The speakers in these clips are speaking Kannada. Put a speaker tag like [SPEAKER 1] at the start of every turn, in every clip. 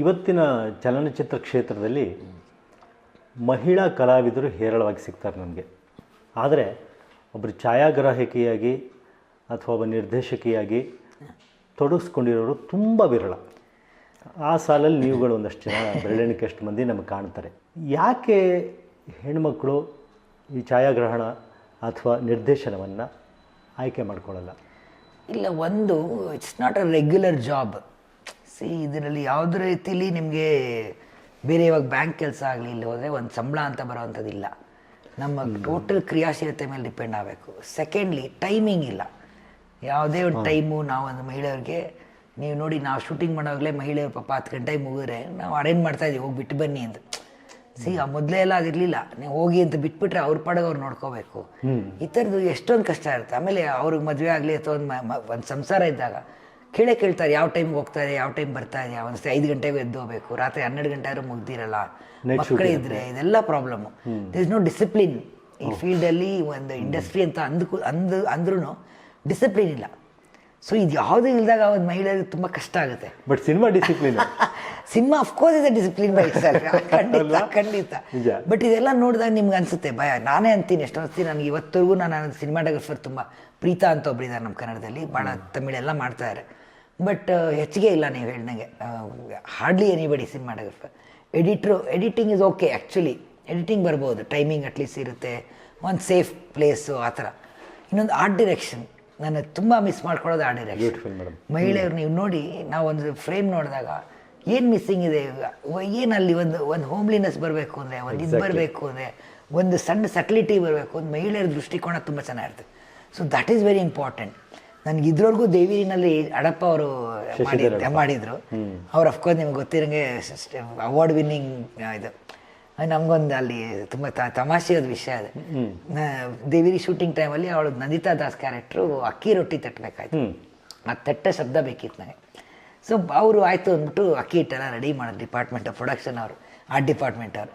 [SPEAKER 1] ಇವತ್ತಿನ ಚಲನಚಿತ್ರ ಕ್ಷೇತ್ರದಲ್ಲಿ ಮಹಿಳಾ ಕಲಾವಿದರು ಹೇರಳವಾಗಿ ಸಿಗ್ತಾರೆ ನನಗೆ ಆದರೆ ಒಬ್ಬರು ಛಾಯಾಗ್ರಾಹಕಿಯಾಗಿ ಅಥವಾ ಒಬ್ಬ ನಿರ್ದೇಶಕಿಯಾಗಿ ತೊಡಗಿಸ್ಕೊಂಡಿರೋರು ತುಂಬ ವಿರಳ. ಆ ಸಾಲಲ್ಲಿ ನೀವುಗಳು ಒಂದಷ್ಟು ಜನ ಬೆರಳೆಣಿಕೆಯಷ್ಟು ಮಂದಿ ನಮಗೆ ಕಾಣ್ತಾರೆ. ಯಾಕೆ ಹೆಣ್ಮಕ್ಕಳು ಈ ಛಾಯಾಗ್ರಹಣ ಅಥವಾ ನಿರ್ದೇಶನವನ್ನು ಆಯ್ಕೆ ಮಾಡ್ಕೊಳ್ಳಲ್ಲ?
[SPEAKER 2] ಇಲ್ಲ, ಒಂದು it's not a regular job see ಇದರಲ್ಲಿ ಯಾವುದೇ ರೀತಿಲಿ ನಿಮಗೆ ಬೇರೆ ಇವಾಗ ಬ್ಯಾಂಕ್ ಕೆಲಸ ಆಗಲಿ ಇಲ್ಲಿ ಹೋದರೆ ಒಂದು ಸಂಬಳ ಅಂತ ಬರೋವಂಥದ್ದಿಲ್ಲ. ನಮ್ಮ ಟೋಟಲ್ ಕ್ರಿಯಾಶೀಲತೆ ಮೇಲೆ ಡಿಪೆಂಡ್ ಆಗಬೇಕು. ಸೆಕೆಂಡ್ಲಿ ಟೈಮಿಂಗ್ ಇಲ್ಲ. ಯಾವುದೇ ಒಂದು ಟೈಮು ನಾವು ಒಂದು ಮಹಿಳೆಯವ್ರಿಗೆ ನೀವು ನೋಡಿ ನಾವು ಶೂಟಿಂಗ್ ಮಾಡೋವಾಗಲೇ ಮಹಿಳೆಯರು ಪಾಪ ಹತ್ತು ಗಂಟೆಗೆ ಮುಗಿದ್ರೆ ನಾವು ಅರೇಂಜ್ ಮಾಡ್ತಾ ಇದ್ದೀವಿ ಹೋಗಿ ಬಿಟ್ಟು ಬನ್ನಿ ಅಂತ. ಸಿ ಆ ಮೊದಲೇ ಎಲ್ಲ ಅದಿರಲಿಲ್ಲ ನೀವು ಹೋಗಿ ಅಂತ ಬಿಟ್ಬಿಟ್ರೆ ಅವ್ರ ಪಾಡೋದು ಅವ್ರು ನೋಡ್ಕೋಬೇಕು. ಈ ಥರದ್ದು ಎಷ್ಟೊಂದು ಕಷ್ಟ ಇರುತ್ತೆ. ಆಮೇಲೆ ಅವ್ರಿಗೆ ಮದುವೆ ಆಗಲಿ ಅಥವಾ ಒಂದು ಒಂದು ಸಂಸಾರ ಇದ್ದಾಗ ಕೇಳೇ ಕೇಳ್ತಾರೆ ಯಾವ ಟೈಮ್ಗೆ ಹೋಗ್ತಾ ಇದೆ ಯಾವ ಟೈಮ್ ಬರ್ತಾ ಇದೆ ಒಂದು ಐದು ಗಂಟೆಗೆ ಎದ್ದು ಹೋಗ್ಬೇಕು ರಾತ್ರಿ ಹನ್ನೆರಡು ಗಂಟೆ ಆದ್ರೂ ಮುಗ್ದಿರಲ್ಲ. ಮಕ್ಕಳು ಇದ್ರೆ ಇದೆಲ್ಲ ಪ್ರಾಬ್ಲಮ್ ದಿಸ್ ನೋ ಡಿಸಿಪ್ಲಿನ್ ಈ ಫೀಲ್ಡಲ್ಲಿ ಒಂದು ಇಂಡಸ್ಟ್ರಿ ಅಂತ ಅಂದ್ಕು ಅಂದ್ ಅಂದ್ರೂ ಡಿಸಿಪ್ಲಿನ್ ಇಲ್ಲ. ಸೊ ಇದು ಯಾವುದೂ ಇಲ್ದಾಗ ಒಂದು ಮಹಿಳೆಯರಿಗೆ ತುಂಬ ಕಷ್ಟ ಆಗುತ್ತೆ.
[SPEAKER 1] But cinema discipline
[SPEAKER 2] cinema of course ಇದೆ ಡಿಸಿಪ್ಲಿನ್ ಬೈ ಖಂಡಿತ ಖಂಡಿತ. ಬಟ್ ಇದೆಲ್ಲ ನೋಡಿದಾಗ ನಿಮ್ಗೆ ಅನ್ಸುತ್ತೆ ಭಯ. ನಾನೇ ಅಂತೀನಿ ಎಷ್ಟೊಂದು ಸತಿ ನನಗೆ ಇವತ್ತರೆಗೂ ನಾನು ಸಿನಿಮಾಟೋಗ್ರಫರ್ ತುಂಬ ಪ್ರೀತಾ ಅಂತ ಒಬ್ಬರಿದ್ದಾರೆ ನಮ್ಮ ಕನ್ನಡದಲ್ಲಿ. ಭಾಳ ತಮಿಳೆಲ್ಲ ಮಾಡ್ತಾ ಇದ್ದಾರೆ ಬಟ್ ಹೆಚ್ಚಿಗೆ ಇಲ್ಲ ನೀವು ಹೇಳ್ದಂಗೆ. Hardly anybody cinematographer editor editing is okay actually editing ಬರ್ಬೋದು ಟೈಮಿಂಗ್ ಅಟ್ಲೀಸ್ಟ್ ಇರುತ್ತೆ. ಒಂದು ಸೇಫ್ ಪ್ಲೇಸು ಆ ಥರ. ಇನ್ನೊಂದು ಆರ್ಟ್ ಡಿರೆಕ್ಷನ್ ನಾನು ತುಂಬ ಮಿಸ್ ಮಾಡ್ಕೊಳ್ಳೋದು ಆರ್ಟ್ ಡಿರೆಕ್ಷನ್
[SPEAKER 1] ಮಹಿಳೆಯವ್ರು
[SPEAKER 2] ಮಹಿಳೆಯರು ನೀವು ನೋಡಿ ನಾವು ಒಂದು ಫ್ರೇಮ್ ನೋಡಿದಾಗ ಏನು ಮಿಸ್ಸಿಂಗ್ ಇದೆ? ಏನು ಅಲ್ಲಿ ಒಂದು ಒಂದು ಹೋಮ್ಲಿನೆಸ್ ಬರಬೇಕು ಅಂದರೆ ಒಂದು ಇದು ಬರಬೇಕು ಅಂದರೆ ಒಂದು ಸಣ್ಣ ಸಟ್ಲಿಟಿ ಬರಬೇಕು ಒಂದು ಮಹಿಳೆಯರ ದೃಷ್ಟಿಕೋನ ತುಂಬ ಚೆನ್ನಾಗಿರುತ್ತೆ. So that is very important ನನಗೆ ಇದ್ರವರೆಗೂ ದೇವಿರಿನಲ್ಲಿ ಅಡಪ್ಪ ಅವರು ಮಾಡಿದ್ರು ಮಾಡಿದರು. ಅವ್ರು ಅಫ್ಕೋರ್ಸ್ ನಿಮ್ಗೆ ಗೊತ್ತಿರಂಗೆ ಅವಾರ್ಡ್ ವಿನ್ನಿಂಗ್ ಇದು. ನಮಗೊಂದು ಅಲ್ಲಿ ತುಂಬ ತಮಾಷೆಯಾದ ವಿಷಯ ಇದೆ ನಾ- ದೇವಿರಿ ಶೂಟಿಂಗ್ ಟೈಮಲ್ಲಿ ಅವಳು ನಂದಿತಾ ದಾಸ್ ಕ್ಯಾರೆಕ್ಟ್ರು ಅಕ್ಕಿ ರೊಟ್ಟಿ ತಟ್ಟಬೇಕಾಯ್ತು ಆ ತಟ್ಟ ಶಬ್ದ ಬೇಕಿತ್ತು ನನಗೆ ಸೊ ಅವರು ಆಯಿತು ಅಂದ್ಬಿಟ್ಟು ಅಕ್ಕಿ ಹಿಟ್ಟೆಲ್ಲ ರೆಡಿ ಮಾಡೋದು ಡಿಪಾರ್ಟ್ಮೆಂಟ್ ಆಫ್ ಪ್ರೊಡಕ್ಷನ್ ಅವರು ಆ ಡಿಪಾರ್ಟ್ಮೆಂಟ್ ಅವರು.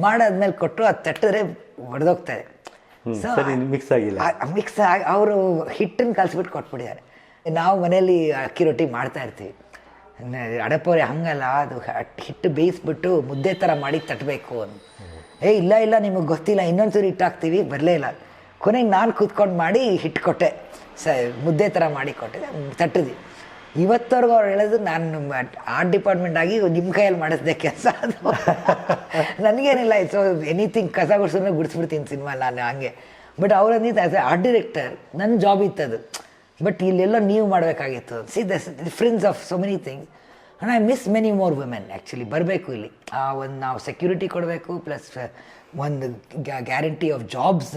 [SPEAKER 2] ಮಾಡಾದ್ಮೇಲೆ ಕೊಟ್ಟರು ಅದು ತಟ್ಟಿದ್ರೆ ಒಡೆದೋಗ್ತದೆ. ಸೊ
[SPEAKER 1] ಸರಿ ಮಿಕ್ಸ್ ಆಗಿಲ್ಲ.
[SPEAKER 2] ಮಿಕ್ಸ್ ಆಗಿ ಅವರು ಹಿಟ್ಟನ್ನು ಕಲಿಸ್ಬಿಟ್ಟು ಕೊಟ್ಬಿಟ್ಟಿದ್ದಾರೆ. ನಾವು ಮನೆಯಲ್ಲಿ ಅಕ್ಕಿ ರೊಟ್ಟಿ ಮಾಡ್ತಾ ಇರ್ತೀವಿ. ಅಡಪೋರೆ ಹಂಗಲ್ಲ ಅದು ಹಿಟ್ಟು ಬೇಯಿಸ್ಬಿಟ್ಟು ಮುದ್ದೆ ಥರ ಮಾಡಿ ತಟ್ಟಬೇಕು ಅಂತ. ಏ ಇಲ್ಲ ಇಲ್ಲ ನಿಮಗೆ ಗೊತ್ತಿಲ್ಲ ಇನ್ನೊಂದ್ಸರಿ ಹಿಟ್ಟು ಹಾಕ್ತೀವಿ ಬರಲೇ ಇಲ್ಲ. ಕೊನೆಗೆ ನಾನು ಕೂತ್ಕೊಂಡು ಮಾಡಿ ಹಿಟ್ಟು ಕೊಟ್ಟೆ. ಸ ಮುದ್ದೆ ಥರ ಮಾಡಿ ಕೊಟ್ಟೆ ತಟ್ಟಿದ್ವಿ. ಇವತ್ತವರೆಗೂ ಅವ್ರು ಹೇಳೋದು ನಾನು ಆರ್ಟ್ ಡಿಪಾರ್ಟ್ಮೆಂಟ್ ಆಗಿ ನಿಮ್ಮ ಕೈಯಲ್ಲಿ ಮಾಡಿಸ್ದೆ ಕೆಲಸ ಅದು. ನನಗೇನಿಲ್ಲ ಸೊ ಎನಿಥಿಂಗ್ ಕಸ ಗುಡ್ಸೋ ಗುಡಿಸ್ಬಿಡ್ತೀನಿ ಸಿನಿಮಾ ನಾನು ಹಂಗೆ. ಬಟ್ ಅವ್ರು ಅಂದಿದ್ದು ಆ್ಯಸ್ ಎ ಆರ್ಟ್ ಡಿರೆಕ್ಟರ್ ನನ್ನ ಜಾಬ್ ಇತ್ತದು. ಬಟ್ ಇಲ್ಲೆಲ್ಲ ನೀವು ಮಾಡಬೇಕಾಗಿತ್ತು. See this difference of so many things and I miss many more women actually ಬರಬೇಕು ಇಲ್ಲಿ. ಆ ಒಂದು ನಾವು ಸೆಕ್ಯೂರಿಟಿ ಕೊಡಬೇಕು ಪ್ಲಸ್ ಒಂದು ಗ್ಯಾರಂಟಿ ಆಫ್ ಜಾಬ್ಸ್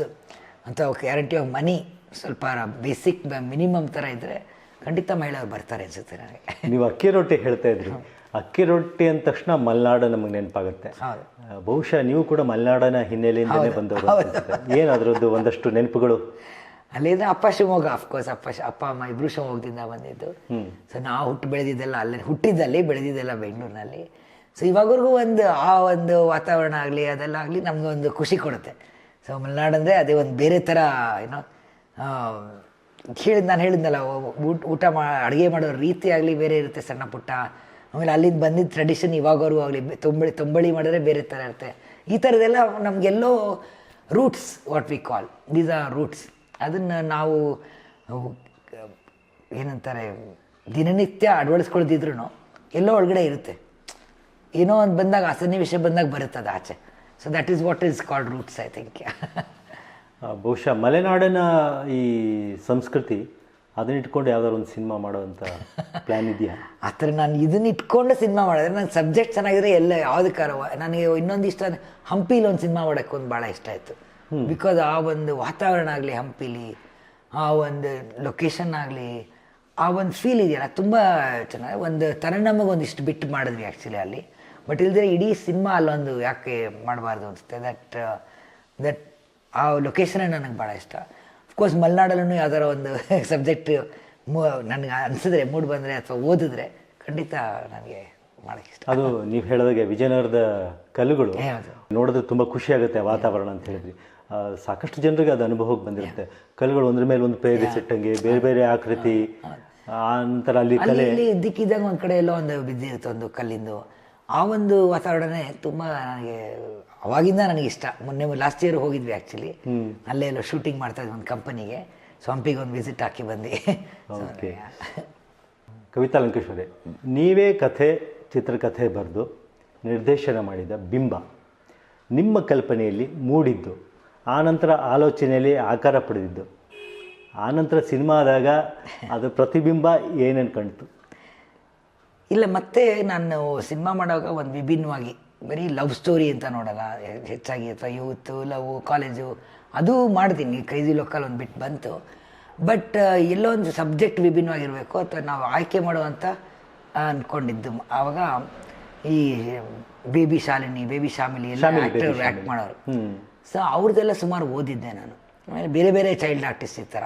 [SPEAKER 2] ಅಂತ ಗ್ಯಾರಂಟಿ ಆಫ್ ಮನಿ ಸ್ವಲ್ಪ ಬೇಸಿಕ್ ಮಿನಿಮಮ್ ಥರ ಇದ್ದರೆ ಖಂಡಿತ ಮಹಿಳೆಯರು ಬರ್ತಾರೆ ಅನ್ಸುತ್ತೆ ನನಗೆ.
[SPEAKER 1] ನೀವು ಅಕ್ಕಿ ರೊಟ್ಟಿ ಹೇಳ್ತಾ ಇದ್ರಿ. ಅಕ್ಕಿ ರೊಟ್ಟಿ ಅಂದ ತಕ್ಷಣ ಮಲೆನಾಡು ನಮಗೆ ನೆನಪಾಗುತ್ತೆ. ಬಹುಶಃ ನೀವು ಕೂಡ ಮಲೆನಾಡನ ಹಿನ್ನೆಲೆಯಿಂದಲೇ ಬಂದವರು ಏನಾದರೂ ಏನು ಅದರದ್ದು ಒಂದಷ್ಟು ನೆನಪುಗಳು?
[SPEAKER 2] ಅಲ್ಲಿಂದ ಅಪ್ಪ ಶಿವಮೊಗ್ಗ ಅಫ್ಕೋರ್ಸ್ ಅಪ್ಪ ಅಪ್ಪ ಅಮ್ಮ ಇಬ್ರು ಶಿವಮೊಗ್ಗದಿಂದ ಬಂದಿದ್ದು. ಸೊ ನಾವು ಹುಟ್ಟು ಬೆಳೆದಿದ್ದೆಲ್ಲ ಅಲ್ಲೇ ಹುಟ್ಟಿದ್ದಲ್ಲಿ ಬೆಳೆದಿದ್ದೆಲ್ಲ ಬೆಂಗಳೂರಿನಲ್ಲಿ. ಸೊ ಇವಾಗವರೆಗೂ ಒಂದು ಆ ಒಂದು ವಾತಾವರಣ ಆಗಲಿ ಅದೆಲ್ಲ ಆಗಲಿ ನಮ್ಗೆ ಒಂದು ಖುಷಿ ಕೊಡುತ್ತೆ. ಸೊ ಮಲೆನಾಡು ಅಂದರೆ ಅದೇ ಒಂದು ಬೇರೆ ಥರ ಏನೋ ಹೇಳಿದ್ ನಾನು ಹೇಳಿದ್ನಲ್ಲ ಊಟ ಊಟ ಮಾ ಅಡುಗೆ ಮಾಡೋ ರೀತಿ ಆಗಲಿ ಬೇರೆ ಇರುತ್ತೆ ಸಣ್ಣ ಪುಟ್ಟ. ಆಮೇಲೆ ಅಲ್ಲಿಂದ ಬಂದಿದ್ದ ಟ್ರೆಡಿಷನ್ ಇವಾಗವರೆಗೂ ಆಗಲಿ ತುಂಬಳಿ ತುಂಬಳಿ ಮಾಡಿದ್ರೆ ಬೇರೆ ಥರ ಇರುತ್ತೆ. ಈ ಥರದ್ದೆಲ್ಲ ನಮಗೆಲ್ಲೋ roots what we call these are roots ಅದನ್ನು ನಾವು ಏನಂತಾರೆ, ದಿನನಿತ್ಯ ಅಳವಡಿಸ್ಕೊಳ್ದಿದ್ರು ಎಲ್ಲೋ ಒಳಗಡೆ ಇರುತ್ತೆ. ಏನೋ ಒಂದು ಬಂದಾಗ ಆ ಸನ್ನಿವೇಶ ಬಂದಾಗ ಬರುತ್ತೆ ಅದು ಆಚೆ. So that is what is called roots I think
[SPEAKER 1] ಬಹುಶಃ ಮಲೆನಾಡಿನ ಈ ಸಂಸ್ಕೃತಿ ಅದನ್ನ ಇಟ್ಕೊಂಡು ಯಾವ್ದಾದ್ರು ಒಂದು ಸಿನಿಮಾ ಮಾಡುವಂಥ ಪ್ಲ್ಯಾನ್ ಇದೆಯಾ?
[SPEAKER 2] ಆ ಥರ ನಾನು ಇದನ್ನ ಇಟ್ಕೊಂಡು ಸಿನಿಮಾ ಮಾಡಿದ್ರೆ ನನ್ನ ಸಬ್ಜೆಕ್ಟ್ ಚೆನ್ನಾಗಿದ್ರೆ ಎಲ್ಲ ಯಾವುದಕ್ಕಾರ ನನಗೆ ಇನ್ನೊಂದು ಇಷ್ಟ ಅಂದ್ರೆ ಹಂಪಿಲಿ ಒಂದು ಸಿನಿಮಾ ಮಾಡೋಕ್ಕೆ ಒಂದು ಭಾಳ ಇಷ್ಟ ಆಯಿತು. ಬಿಕಾಸ್ ಆ ಒಂದು ವಾತಾವರಣ ಆಗಲಿ ಹಂಪಿಲಿ ಆ ಒಂದು ಲೊಕೇಶನ್ ಆಗಲಿ ಆ ಒಂದು ಫೀಲ್ ಇದೆಯಲ್ಲ ತುಂಬ ಚೆನ್ನಾಗಿ ಒಂದು ತರನಮಗೆ ಒಂದಿಷ್ಟು ಬಿಟ್ಟು ಮಾಡಿದ್ವಿ ಆ್ಯಕ್ಚುಲಿ ಅಲ್ಲಿ. ಬಟ್ ಇಲ್ದಿದ್ರೆ ಇಡೀ ಸಿನಿಮಾ ಅಲ್ಲೊಂದು ಯಾಕೆ ಮಾಡಬಾರ್ದು ಅನಿಸುತ್ತೆ? ದಟ್ ದಟ್ ಆ ಲೊಕೇಶನೇ ನನಗೆ ಭಾಳ ಇಷ್ಟ. ಅಫ್ಕೋರ್ಸ್ ಮಲೆನಾಡಲ್ಲೂ ಯಾವ್ದಾರ ಒಂದು ಸಬ್ಜೆಕ್ಟ್ ನನಗೆ ಅನಿಸಿದ್ರೆ ಮೂಡ್ ಬಂದರೆ ಅಥವಾ ಓದಿದ್ರೆ ಖಂಡಿತ ನನಗೆ ಮಾಡೋಕ್ಕೆ ಇಷ್ಟ.
[SPEAKER 1] ಅದು ನೀವು ಹೇಳಿದಾಗೆ ವಿಜಯನಗರದ ಕಲ್ಲುಗಳು. ನೋಡಿದ್ರೆ ತುಂಬ ಖುಷಿ ಆಗುತ್ತೆ ವಾತಾವರಣ ಅಂತ ಹೇಳಿದ್ರಿ. ಸಾಕಷ್ಟು ಜನರಿಗೆ ಅದು ಅನುಭವಕ್ಕೆ ಬಂದಿರುತ್ತೆ. ಕಲ್ಲುಗಳು ಒಂದ್ರ ಮೇಲೆ ಒಂದು ಪ್ರೇರಿಸಿಟ್ಟಂಗೆ ಬೇರೆ ಬೇರೆ ಆಕೃತಿ ಆ ನಂತರ ಅಲ್ಲಿ ಕಲೆ.
[SPEAKER 2] ಇಲ್ಲಿ ಇದ್ದಕ್ಕಿದ್ದಾಗ ಒಂದು ಕಡೆ ಎಲ್ಲೋ ಒಂದು ಬಿದ್ದಿರುತ್ತೆ ಒಂದು ಕಲ್ಲಿಂದು. ಆ ಒಂದು ವಾತಾವರಣನೇ ತುಂಬ ನನಗೆ ಅವಾಗಿಂದ ನನಗೆ ಇಷ್ಟ. ಮೊನ್ನೆ ಲಾಸ್ಟ್ ಇಯರ್ ಹೋಗಿದ್ವಿ ಆ್ಯಕ್ಚುಲಿ ಅಲ್ಲೇ ಎಲ್ಲೋ ಶೂಟಿಂಗ್ ಮಾಡ್ತಾ ಇದ್ವಿ ಒಂದು ಕಂಪನಿಗೆ ಸ್ವಂಪಿಗೆ ಒಂದು ವಿಸಿಟ್ ಹಾಕಿ ಬಂದು
[SPEAKER 1] ಓಕೆ ಕವಿತಾ ಲಂಕೇಶ್ವರಿ ನೀವೇ ಕಥೆ ಚಿತ್ರಕಥೆ ಬರೆದು ನಿರ್ದೇಶನ ಮಾಡಿದ ಬಿಂಬ. ನಿಮ್ಮ ಕಲ್ಪನೆಯಲ್ಲಿ ಮೂಡಿದ್ದು ಆನಂತರ ಆಲೋಚನೆಯಲ್ಲಿ ಆಕಾರ ಪಡೆದಿದ್ದು. ಆನಂತರ ಸಿನಿಮಾ ಆದಾಗ ಅದು ಪ್ರತಿಬಿಂಬ ಏನೇನು ಕಾಣ್ತು?
[SPEAKER 2] ಇಲ್ಲ ಮತ್ತೆ ನಾನು ಸಿನಿಮಾ ಮಾಡುವಾಗ ಒಂದು ವಿಭಿನ್ನವಾಗಿ ಬರೀ ಲವ್ ಸ್ಟೋರಿ ಅಂತ ನೋಡಲ್ಲ ಹೆಚ್ಚಾಗಿ ಅಥವಾ ಯೂತ್ ಲವ್ ಕಾಲೇಜು ಅದು ಮಾಡ್ತೀನಿ ಕ್ರೈಸಿ ಲೋಕಲ್ ಒಂದು ಬಿಟ್ಟು ಬಂತು. ಬಟ್ ಎಲ್ಲೊಂದು ಒಂದು ಸಬ್ಜೆಕ್ಟ್ ವಿಭಿನ್ನವಾಗಿರಬೇಕು ಅಥವಾ ನಾವು ಆಯ್ಕೆ ಮಾಡುವಂತ ಅಂದ್ಕೊಂಡಿದ್ದು ಆವಾಗ ಈ ಬೇಬಿ ಶಾಲಿನಿ ಬೇಬಿ ಶಾಮಿಲಿ ಎಲ್ಲ ಆ್ಯಕ್ಟರ್ ಆ್ಯಕ್ಟ್ ಮಾಡೋರು. ಸೊ ಅವ್ರದ್ದೆಲ್ಲ ಸುಮಾರು ಓದಿದ್ದೆ ನಾನು. ಆಮೇಲೆ ಬೇರೆ ಬೇರೆ ಚೈಲ್ಡ್ ಆರ್ಟಿಸ್ಟ್ ಈ ಥರ